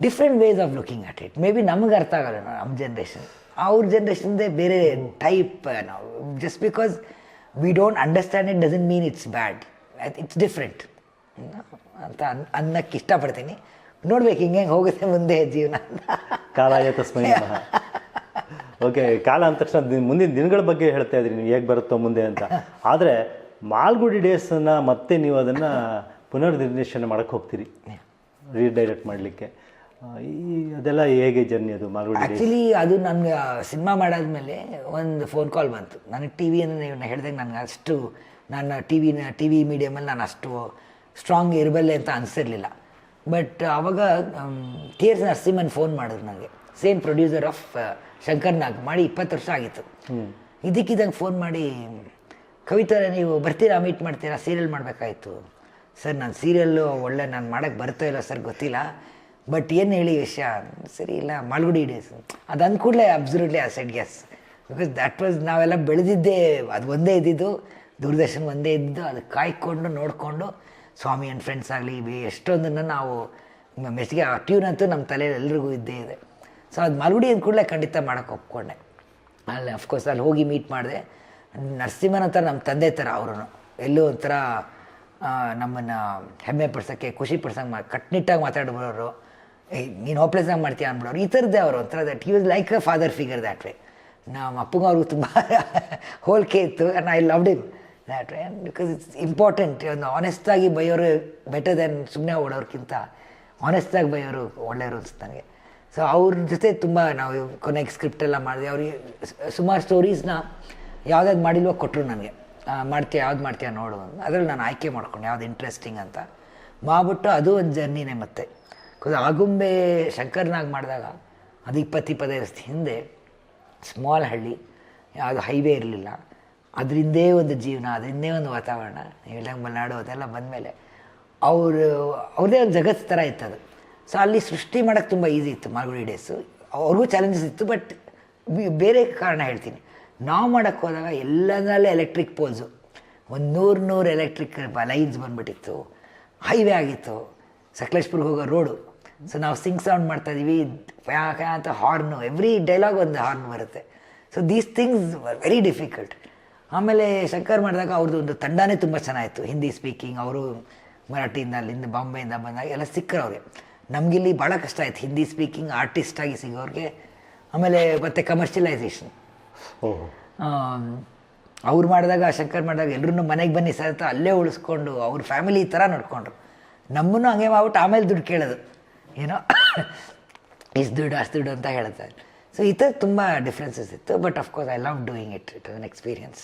[SPEAKER 2] different ways of looking at it may be ನಮಗೆ ಅರ್ಥ ಆಗಲ್ಲ ನಮ್ಮ ಜನ್ರೇಷನ್ ಅವ್ರ ಜನ್ರೇಷನ್ದೇ ಬೇರೆ ಟೈಪ್ ನಾವು just because we don't understand it doesn't mean it's bad it's different ಅಂತ ಅನ್ ಅನ್ನಕ್ಕೆ ಇಷ್ಟಪಡ್ತೀನಿ. ನೋಡ್ಬೇಕು ಹಿಂಗೆ ಹೆಂಗೆ ಹೋಗುತ್ತೆ ಮುಂದೆ ಜೀವನ
[SPEAKER 1] ಕಾಲ ತಸ್ಮೈ ನಮಃ ಓಕೆ ಕಾಲ ಅಂದ ತಕ್ಷಣ ಮುಂದಿನ ದಿನಗಳ ಬಗ್ಗೆ ಹೇಳ್ತಾ ಇದ್ರಿ ನೀವು ಹೇಗೆ ಬರುತ್ತೋ ಮುಂದೆ ಅಂತ. ಆದರೆ ಮಾಲ್ಗುಡಿ ಡೇಸನ್ನು ಮತ್ತೆ ನೀವು ಅದನ್ನು ಪುನರ್ನಿರ್ದೇಶನ ಮಾಡಕ್ಕೆ ಹೋಗ್ತೀರಿ. ರೀಡೈರೆಕ್ಟ್ ಮಾಡಲಿಕ್ಕೆ. ಈ ಅದೆಲ್ಲ ಹೇಗೆ ಜರ್ನಿ ಅದು ಮಾಲ್ಗುಡಿ
[SPEAKER 2] ಆ್ಯಕ್ಚುಲಿ ಅದು ನನಗೆ ಸಿನಿಮಾ ಮಾಡಾದ್ಮೇಲೆ ಒಂದು ಫೋನ್ ಕಾಲ್ ಬಂತು. ನನಗೆ ಟಿ ವಿ ಅಂದರೆ ನೀವು ಹೇಳಿದಾಗ ನನಗೆ ಅಷ್ಟು ನನ್ನ ಟಿ ವಿನ ಟಿ ವಿ ಮೀಡಿಯಮಲ್ಲಿ ನಾನು ಅಷ್ಟು ಸ್ಟ್ರಾಂಗ್ ಇರಬಲ್ಲೆ ಅಂತ ಅನಿಸಿರ್ಲಿಲ್ಲ. ಬಟ್ ಅವಾಗ ಕೆ ಎಸ್ ನರಸಿಂಹನ್ ಫೋನ್ ಮಾಡಿದ್ರು ನನಗೆ same producer of Shankar Nag ಮಾಡಿ ಇಪ್ಪತ್ತು ವರ್ಷ ಆಗಿತ್ತು. ಇದಕ್ಕಿದ್ದಂಗೆ ಫೋನ್ ಮಾಡಿ ಕವಿತಾ ನೀವು ಬರ್ತೀರಾ ಮೀಟ್ ಮಾಡ್ತೀರಾ ಸೀರಿಯಲ್ ಮಾಡಬೇಕಾಯ್ತು. ಸರ್ ನಾನು ಸೀರಿಯಲ್ಲು ಒಳ್ಳೆ ನಾನು ಮಾಡೋಕ್ಕೆ ಬರ್ತಾ ಇಲ್ಲ ಸರ್ ಗೊತ್ತಿಲ್ಲ. ಬಟ್ ಏನು ಹೇಳಿ ವಿಷಯ? ಸರಿ ಇಲ್ಲ ಮಾಲ್ಗುಡಿ ಡೇಸ್ ಅದು ಅಂದ್ಕೂಡ್ಲೆ ಕೂಡಲೇ absolutely I said yes because that was ನಾವೆಲ್ಲ ಬೆಳೆದಿದ್ದೇ ಅದು ಒಂದೇ ಇದ್ದಿದ್ದು ದೂರದರ್ಶನ ಒಂದೇ ಇದ್ದಿದ್ದು ಅದು ಕಾಯ್ಕೊಂಡು ನೋಡಿಕೊಂಡು ಸ್ವಾಮಿ ಆ್ಯಂಡ್ ಫ್ರೆಂಡ್ಸ್ ಆಗಲಿ ಎಷ್ಟೊಂದನ್ನು ನಾವು ಮೆಸ್ಸಿಗೆ ಆ ಟ್ಯೂನ್ ಅಂತೂ ನಮ್ಮ ತಲೆಯಲ್ಲಿ ಎಲ್ರಿಗೂ ಇದ್ದೇ ಇದೆ. ಸೊ ಅದು ಮಲ್ಗುಡಿ ಅಂದ ಕೂಡಲೇ ಖಂಡಿತ ಮಾಡೋಕೆ ಒಪ್ಕೊಂಡೆ. ಅಲ್ಲಿ ಅಫ್ಕೋರ್ಸ್ ಅಲ್ಲಿ ಹೋಗಿ ಮೀಟ್ ಮಾಡಿದೆ. ನರಸಿಂಹನ ಥರ ನಮ್ಮ ತಂದೆ ಥರ ಅವರು ಎಲ್ಲೂ ಒಂಥರ ನಮ್ಮನ್ನು ಹೆಮ್ಮೆ ಪಡ್ಸೋಕ್ಕೆ, ಖುಷಿ ಪಡ್ಸೋಂಗೆ ಮಾ, ಕಟ್ನಿಟ್ಟಾಗಿ ಮಾತಾಡ್ಬಿಡೋರು ಏಯ್ ನೀನು ಹೋಪ್ಲೆಸ್ನಾಗ ಮಾಡ್ತೀಯ ಅಂದ್ಬಿಡೋರು ಈ ಥರದ್ದೇ ಅವರು ಒಂಥರ that he was like a father figure that way ನಮ್ಮ ಅಪ್ಪಂಗ ಅವ್ರಿಗೂ ತುಂಬ ಹೋಲಿಕೆ ಇತ್ತು. And I loved him that because it's important ಒಂದು ಆನೆಸ್ಟಾಗಿ ಬೈಯೋರು ಬೆಟರ್ ದೆನ್ ಸುಮ್ಮನೆ ಓಡೋರ್ಕಿಂತ ಆನೆಸ್ಟಾಗಿ ಬೈಯೋರು ಒಳ್ಳೆಯವರು ಅನಿಸ್ತು ನನಗೆ ಸೊ ಅವ್ರ ಜೊತೆ ತುಂಬ ನಾವು ಕೊನೆಗೆ ಸ್ಕ್ರಿಪ್ಟ್ ಎಲ್ಲ ಮಾಡಿದೆ ಅವ್ರಿಗೆ ಸುಮಾರು ಸ್ಟೋರೀಸ್ನ ಯಾವ್ದಾದ್ರು ಮಾಡಿಲ್ವೋ ಕೊಟ್ಟರು ನನಗೆ. ಮಾಡ್ತೀಯ, ಯಾವ್ದು ಮಾಡ್ತೀಯ ನೋಡು ಅದ್ರಲ್ಲಿ ನಾನು ಆಯ್ಕೆ ಮಾಡ್ಕೊಂಡು, ಯಾವ್ದು ಇಂಟ್ರೆಸ್ಟಿಂಗ್ ಅಂತ. ಮಾಡ್ಬಿಟ್ಟು ಅದು ಒಂದು ಜರ್ನಿನೇ ಮತ್ತೆ. ಆಗುಂಬೆ ಶಂಕರ್ನಾಗ್ ಮಾಡಿದಾಗ, ಅದು ಇಪ್ಪತ್ತು, ಇಪ್ಪತ್ತೈದು ವರ್ಷದ ಹಿಂದೆ ಸ್ಮಾಲ್ ಹಳ್ಳಿ, ಯಾವುದು ಹೈವೇ ಇರಲಿಲ್ಲ. ಅದರಿಂದೇ ಒಂದು ಜೀವನ, ಅದರಿಂದೇ ಒಂದು ವಾತಾವರಣ. ಹೇಳ್ದಂಗೆ ಮಲೆನಾಡು ಅದೆಲ್ಲ ಬಂದಮೇಲೆ ಅವರು ಅವ್ರದ್ದೇ ಒಂದು ಜಗತ್ತು ಥರ ಇತ್ತು ಅದು. ಸೊ ಅಲ್ಲಿ ಸೃಷ್ಟಿ ಮಾಡೋಕ್ಕೆ ತುಂಬ ಈಸಿ ಇತ್ತು ಮಾಲ್ಗುಡಿ ಡೇಸು ಅವ್ರಿಗೂ ಚಾಲೆಂಜಸ್ ಇತ್ತು ಬಟ್ ಬೇರೆ ಕಾರಣ ಹೇಳ್ತೀನಿ. ನಾವು ಮಾಡೋಕ್ಕೆ ಹೋದಾಗ ಎಲ್ಲದರಲ್ಲೇ ಎಲೆಕ್ಟ್ರಿಕ್ ಪೋಲ್ಸು ಒಂದು ನೂರು ನೂರು ಎಲೆಕ್ಟ್ರಿಕ್ ಲೈನ್ಸ್ ಬಂದ್ಬಿಟ್ಟಿತ್ತು. ಹೈವೇ ಆಗಿತ್ತು. ಸಕಲೇಶ್ಪುರ್ಗೆ ಹೋಗೋ ರೋಡು ಸೊ ನಾವು ಸಿಂಗ್ ಸೌಂಡ್ ಮಾಡ್ತಾ ಫ್ಯಾ ಫ್ಯಾ ಅಂತ ಹಾರ್ನು ಎವ್ರಿ ಡೈಲಾಗ್ ಒಂದು ಹಾರ್ನ್ ಬರುತ್ತೆ. So these things very difficult ಆಮೇಲೆ ಶಂಕರ್ ಮಾಡಿದಾಗ ಅವ್ರದ್ದು ಒಂದು ತಂಡನೇ ತುಂಬ ಚೆನ್ನಾಗಿತ್ತು. ಹಿಂದಿ ಸ್ಪೀಕಿಂಗ್ ಅವರು ಮರಾಠಿಯಿಂದ ಅಲ್ಲಿಂದ ಬಾಂಬೆಯಿಂದ ಬಂದಾಗ ಎಲ್ಲ ಸಿಕ್ಕರು ಅವ್ರಿಗೆ. ನಮಗಿಲ್ಲಿ ಭಾಳ ಕಷ್ಟ ಆಯ್ತು. ಹಿಂದಿ ಸ್ಪೀಕಿಂಗ್ ಆರ್ಟಿಸ್ಟಾಗಿ ಸಿಗೋರಿಗೆ. ಆಮೇಲೆ ಮತ್ತೆ ಕಮರ್ಷಿಯಲೈಸೇಷನ್ ಅವ್ರು ಮಾಡಿದಾಗ ಶಂಕರ್ ಮಾಡಿದಾಗ ಎಲ್ಲರೂ ಮನೆಗೆ ಬನ್ನಿ ಸರ್ ಅಂತ ಅಲ್ಲೇ ಉಳಿಸ್ಕೊಂಡು ಅವ್ರ ಫ್ಯಾಮಿಲಿ ಈ ಥರ ನೋಡಿಕೊಂಡ್ರು. ನಮ್ಮನ್ನು ಹಂಗೆ ಮಾಡ್ಬಿಟ್ಟು ಆಮೇಲೆ ದುಡ್ಡು ಕೇಳೋದು. ಏನೋ ಇಸ್ ದುಡ್ಡು ಅಷ್ಟು ದುಡ್ಡು ಅಂತ ಹೇಳ್ತಾರೆ. ಸೊ ಈ ಥರ ತುಂಬ ಡಿಫ್ರೆನ್ಸಸ್ ಇತ್ತು but of course I love doing it it an experience